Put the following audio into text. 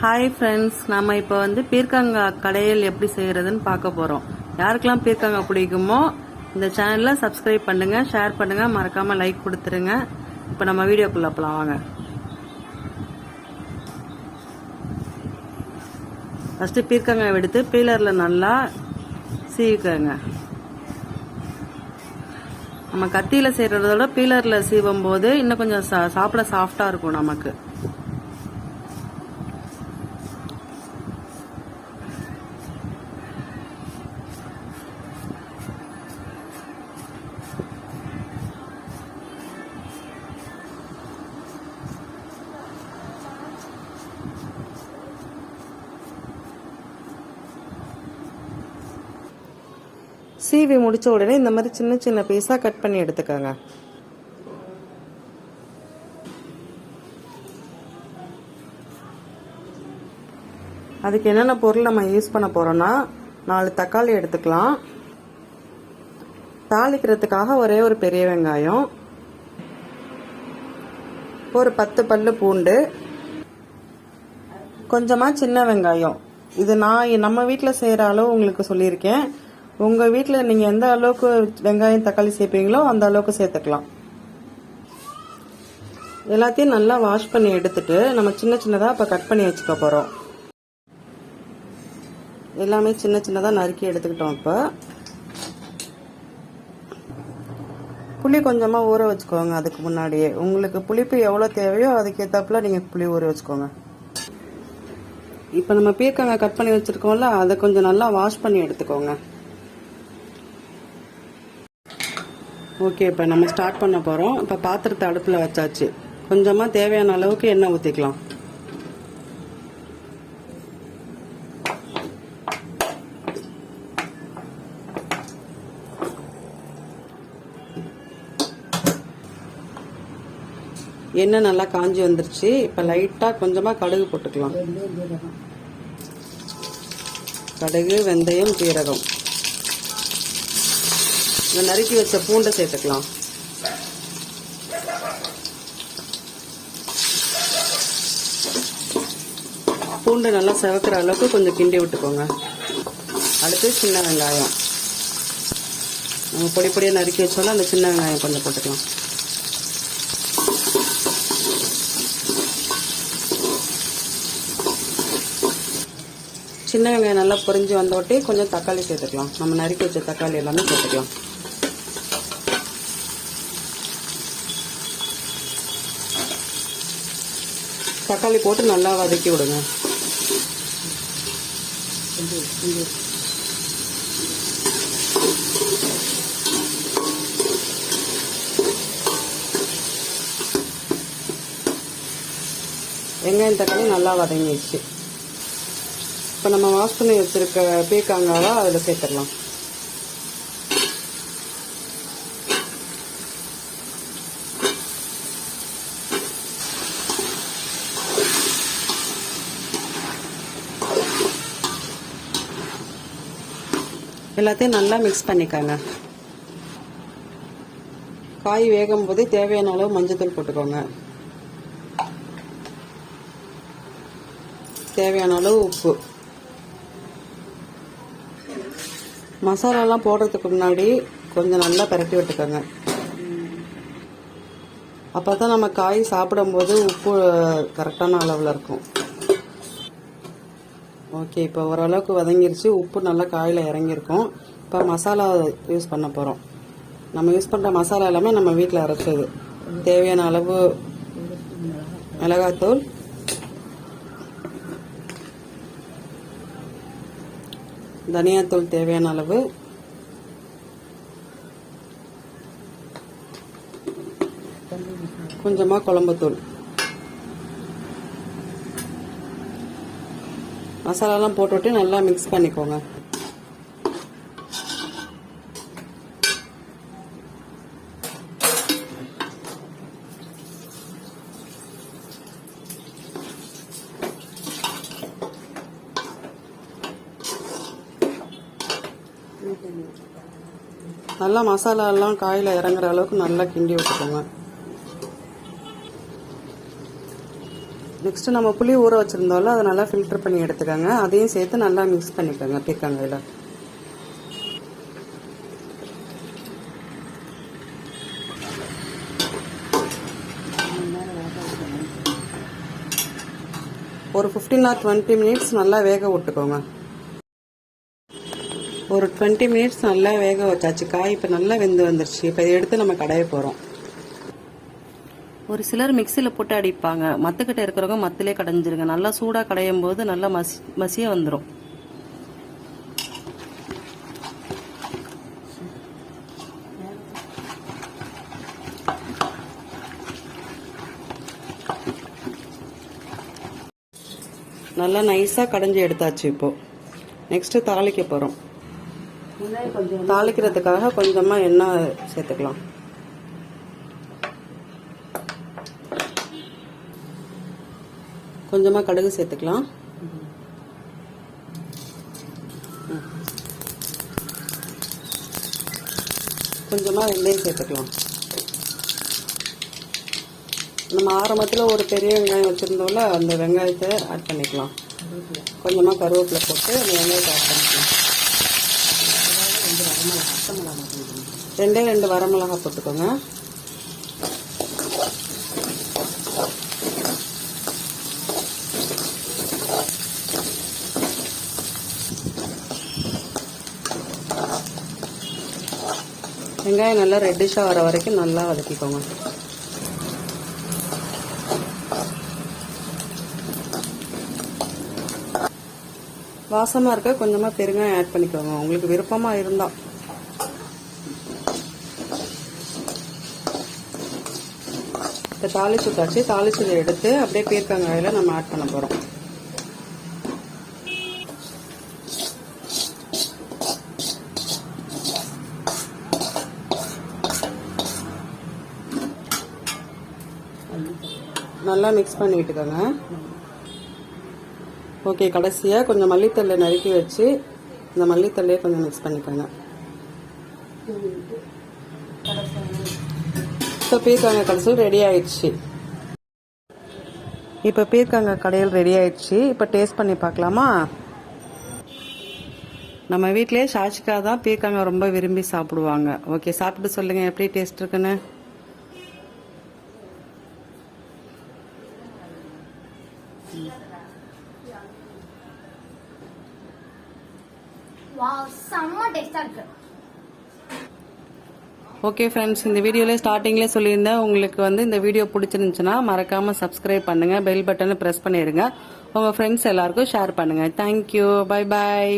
Hi friends நம்ம இப்போ வந்து பீர்க்கங்காய் கடையில் எப்படி செய்கிறதுன்னு பார்க்க போகிறோம் யாருக்கெல்லாம் பீர்க்கங்காய் பிடிக்குமோ இந்த சேனலில் சப்ஸ்கிரைப் பண்ணுங்கள் ஷேர் பண்ணுங்கள் மறக்காமல் லைக் கொடுத்துருங்க. இப்போ நம்ம வீடியோக்குள்ளே போகலாம் வாங்க. ஃபஸ்ட்டு பீர்க்கங்காய் எடுத்து பீலரில் நல்லா சீவிக்கங்க. நம்ம கத்தியில் செய்கிறதோட விட பீலரில் சீவும் போது இன்னும் கொஞ்சம் சா- சாப்பிட சாஃப்டாக இருக்கும் நமக்கு. சீவி முடித்த உடனே இந்த மாதிரி சின்ன சின்ன பீஸாக கட் பண்ணி எடுத்துக்கோங்க. அதுக்கு என்னென்ன பொருள் நம்ம யூஸ் பண்ண போகிறோன்னா நாலு தக்காளி எடுத்துக்கலாம். தாளிக்கிறதுக்காக ஒரே ஒரு பெரிய வெங்காயம். ஒரு பத்து பல்லு பூண்டு. கொஞ்சமாக சின்ன வெங்காயம். இது நான் நம்ம வீட்டில் செய்கிற அளவு உங்களுக்கு சொல்லியிருக்கேன். உங்கள் வீட்டில் நீங்கள் எந்த அளவுக்கு வெங்காயம் தக்காளி சேர்ப்பீங்களோ அந்த அளவுக்கு சேர்த்துக்கலாம் எல்லாத்தையும் நல்லா வாஷ் பண்ணி எடுத்துட்டு நம்ம சின்ன சின்னதாக இப்போ கட் பண்ணி வச்சுக்க போகிறோம் எல்லாமே சின்ன சின்னதாக நறுக்கி எடுத்துக்கிட்டோம் இப்போ. புளி கொஞ்சமாக ஊற வச்சுக்கோங்க அதுக்கு முன்னாடியே. உங்களுக்கு புளிப்பு எவ்வளோ தேவையோ அதுக்கேற்றாப்புல நீங்கள் புளி ஊற வச்சுக்கோங்க. இப்போ நம்ம பீர்க்கங்காய் கட் பண்ணி வச்சுருக்கோம்ல அதை கொஞ்சம் நல்லா வாஷ் பண்ணி எடுத்துக்கோங்க. ஓகே இப்போ நம்ம ஸ்டார்ட் பண்ண போகிறோம் இப்போ பாத்திரத்தை அடுப்பில் வச்சாச்சு. கொஞ்சமாக தேவையான அளவுக்கு எண்ணெய் ஊற்றிக்கலாம் எண்ணெய் நல்லா காஞ்சி வந்துருச்சு. இப்போ லைட்டாக கொஞ்சமாக கடுகு போட்டுக்கலாம். கடுகு வெந்தயம் ஜீரகம் இந்த நறுக்கி வச்ச பூண்டை சேர்த்துக்கலாம். பூண்டை நல்லா செவக்கிற அளவுக்கு கொஞ்சம் கிண்டி விட்டுக்கோங்க. அடுத்து சின்ன வெங்காயம். நம்ம பொடி பொடியாக நறுக்கி வச்சோம்னா அந்த சின்ன வெங்காயம் கொஞ்சம் போட்டுக்கலாம். சின்ன வெங்காயம் நல்லா பொரிஞ்சு வந்தோட்டே கொஞ்சம் தக்காளி சேர்த்துக்கலாம். நம்ம நறுக்கி வச்ச தக்காளி எல்லாமே சேர்த்துக்கலாம். தக்காளி போட்டு நல்லா வதக்கி விடுங்க. வெங்காயம் தக்காளி நல்லா வதங்கிடுச்சு. இப்போ நம்ம வாஷ் பண்ணி வச்சிருக்க பீக்காங்காவை அதில் சேர்த்துடலாம். எல்லாத்தையும் நல்லா மிக்ஸ் பண்ணிக்கோங்க. காய் வேகும் போது தேவையான அளவு மஞ்சத்தூள் போட்டுக்கோங்க. தேவையான அளவு உப்பு. மசாலாலாம் போடுறதுக்கு முன்னாடி கொஞ்சம் நல்லா பரட்டி விட்டுக்கோங்க. அப்போ தான் நம்ம காய் சாப்பிடும்போது உப்பு கரெக்டான அளவில் இருக்கும். ஓகே இப்போ ஓரளவுக்கு வதங்கிருச்சு. உப்பு நல்லா காயில் இறங்கியிருக்கும். இப்போ மசாலா யூஸ் பண்ண போகிறோம் நம்ம யூஸ் பண்ணுற மசாலா எல்லாமே நம்ம வீட்டில் அரைச்சது. தேவையான அளவு மிளகாத்தூள். தனியாத்தூள் தேவையான அளவு. கொஞ்சமாக குழம்புத்தூள். மசாலாலாம் போட்டுவிட்டு நல்லா மிக்ஸ் பண்ணிக்கோங்க. நல்லா மசாலா எல்லாம் காயில் இறங்குற அளவுக்கு நல்லா கிண்டி விட்டுக்கோங்க. நெக்ஸ்ட்டு நம்ம புளி ஊற வச்சிருந்தோம்ல அதை நல்லா ஃபில்டர் பண்ணி எடுத்துக்கோங்க. அதையும் சேர்த்து நல்லா மிக்ஸ் பண்ணிக்கோங்க பீர்க்கங்காயில் ஒரு ஃபிஃப்டீன் ஆர் டுவெண்ட்டி மினிட்ஸ் நல்லா வேக விட்டுக்கோங்க. ஒரு டுவெண்ட்டி மினிட்ஸ் நல்லா வேக வச்சாச்சு. காய் இப்போ நல்லா வெந்து வந்துருச்சு. இப்போ இதை எடுத்து நம்ம கடைய போகிறோம் ஒரு சிலர் மிக்சியில் போட்டு அடிப்பாங்க. மத்துக்கிட்ட இருக்கிறவங்க மத்திலே கடைஞ்சிருங்க. நல்லா சூடாக கடையும் போது நல்லா மசி மசிய வந்துடும் நல்லா நைஸாக கடைஞ்சி எடுத்தாச்சு இப்போ. நெக்ஸ்ட்டு தாளிக்க போகிறோம் தாளிக்கிறதுக்காக கொஞ்சமாக எண்ணெய் சேர்த்துக்கலாம். கொஞ்சமாக கடுகு சேர்த்துக்கலாம். கொஞ்சமாக வெந்தயம் சேர்த்துக்கலாம். நம்ம ஆரம்பத்தில் ஒரு பெரிய வெங்காயம் வச்சுருந்தோம்ல அந்த வெங்காயத்தை ஆட் பண்ணிக்கலாம். கொஞ்சமாக கருவேப்பிலை போட்டு அந்த வெங்காயத்தை ஆட் பண்ணிக்கலாம். ரெண்டே ரெண்டு வரமிளகா போட்டுக்கோங்க. வெங்காயம் நல்லா ரெட்டிஷாக வர வரைக்கும் நல்லா வதக்கிக்கோங்க. வாசமாக இருக்க கொஞ்சமாக பெருங்காயம் ஆட் பண்ணிக்கோங்க. உங்களுக்கு விருப்பமாக இருந்தால் இப்போ தாளிச்சு தாச்சு தாளிச்சதை எடுத்து அப்படியே பீர்க்கங்காயில் நம்ம ஆட் பண்ண போகிறோம் நல்லா மிக்ஸ் பண்ணி விட்டுக்கோங்க ஓகே கடைசியாக கொஞ்சம் மல்லித்தள்ளை நறுக்கி வச்சு இந்த மல்லித்தள்ளையை கொஞ்சம் மிக்ஸ் பண்ணிக்கோங்க. இப்போ பீர்க்காங்க கடைசியில் ரெடி ஆயிடுச்சு. இப்போ பீர்க்காங்க கடையில் ரெடி ஆயிடுச்சு. இப்போ டேஸ்ட் பண்ணி பார்க்கலாமா? நம்ம வீட்டிலேயே சாச்சிக்கா தான் பீர்க்காங்க ரொம்ப விரும்பி சாப்பிடுவாங்க. ஓகே சாப்பிட்டு சொல்லுங்கள் எப்படி டேஸ்ட் இருக்குன்னு? செம்ம டேஸ்டா இருக்கு. ஓகே ஃப்ரெண்ட்ஸ் இந்த வீடியோவில் ஸ்டார்டிங்லேயே சொல்லியிருந்தேன். உங்களுக்கு வந்து இந்த வீடியோ பிடிச்சிருந்துச்சுன்னா மறக்காமல் சப்ஸ்கிரைப் பண்ணுங்கள் பெல் பட்டனை ப்ரெஸ் பண்ணிடுங்க. உங்கள் ஃப்ரெண்ட்ஸ் எல்லாருக்கும் ஷேர் பண்ணுங்கள் தேங்க்யூ பை பாய்